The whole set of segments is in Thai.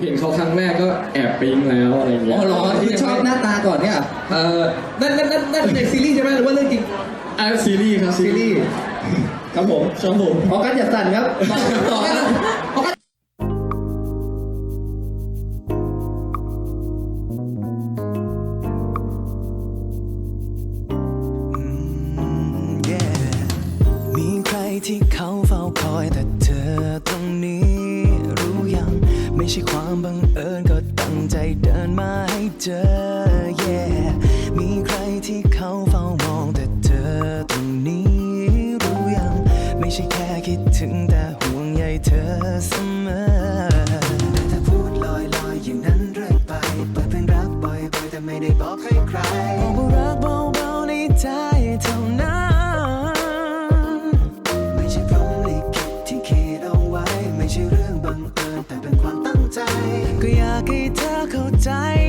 เห็นเขาครั้งแรกก็แอบปิ๊งแล้วอะไรเงี้อ๋ยอเหรอคือชอบหน้าตาก่อนเนี่ยเอ่อนั่นนั่นนั่นนั่นในซีรีส์ใช่ไหมหรือว่าเรื่องจริงอะซีรีส์ครับซีรีส์ครับผมครับผมออกัสอย่าสั่นครับต่อต่อครับออกัส yeah มีใครที่เขาเฝ้าคอยแต่เธอตรงนี้รู้ยังไม่ ใช่ความบังเอิญก็ตั้งใจเดินมาให้เจอ yeah มีใครที่เขาเฝ้ามองแต่เธอตรงนี้รู้ยัง ไม่ใช่แค่คิดถึงแต่ห่วงใยเธอเสมอากให้เธอเข้าใจ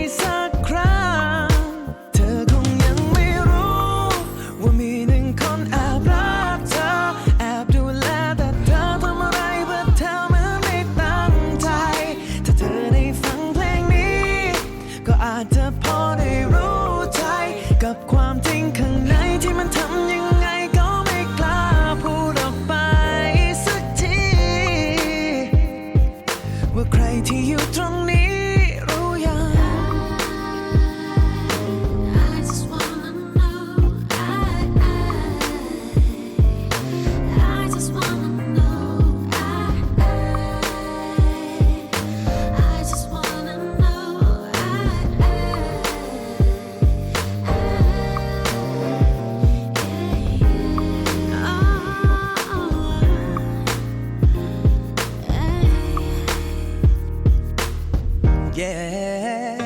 yeah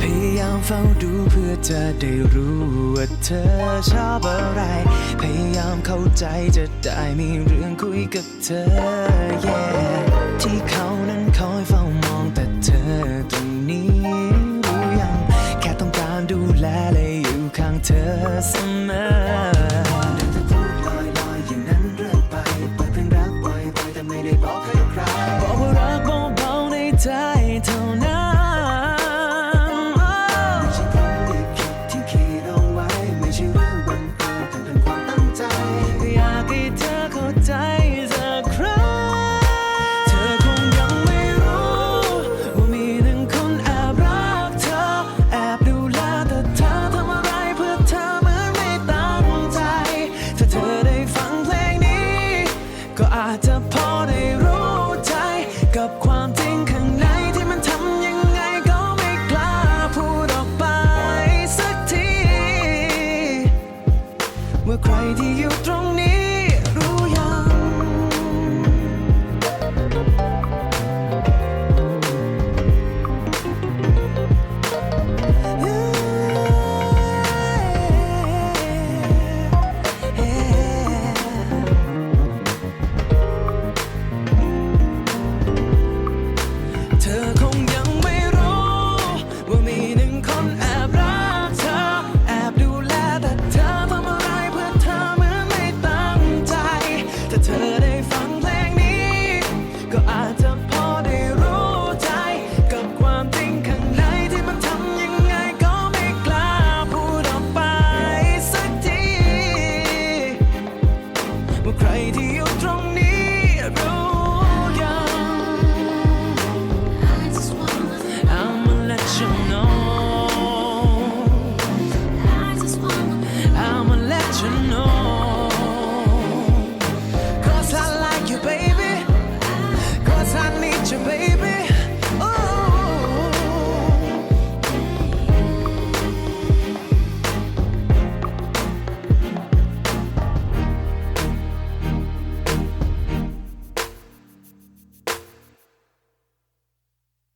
พยายามเฝ้าดูเพื่อจะได้รู้ว่าเธอชอบอะไร พยายามเข้าใจจะได้มีเรื่องคุยกับเธอ yeah ที่เขานั้นคอยเฝ้า radio.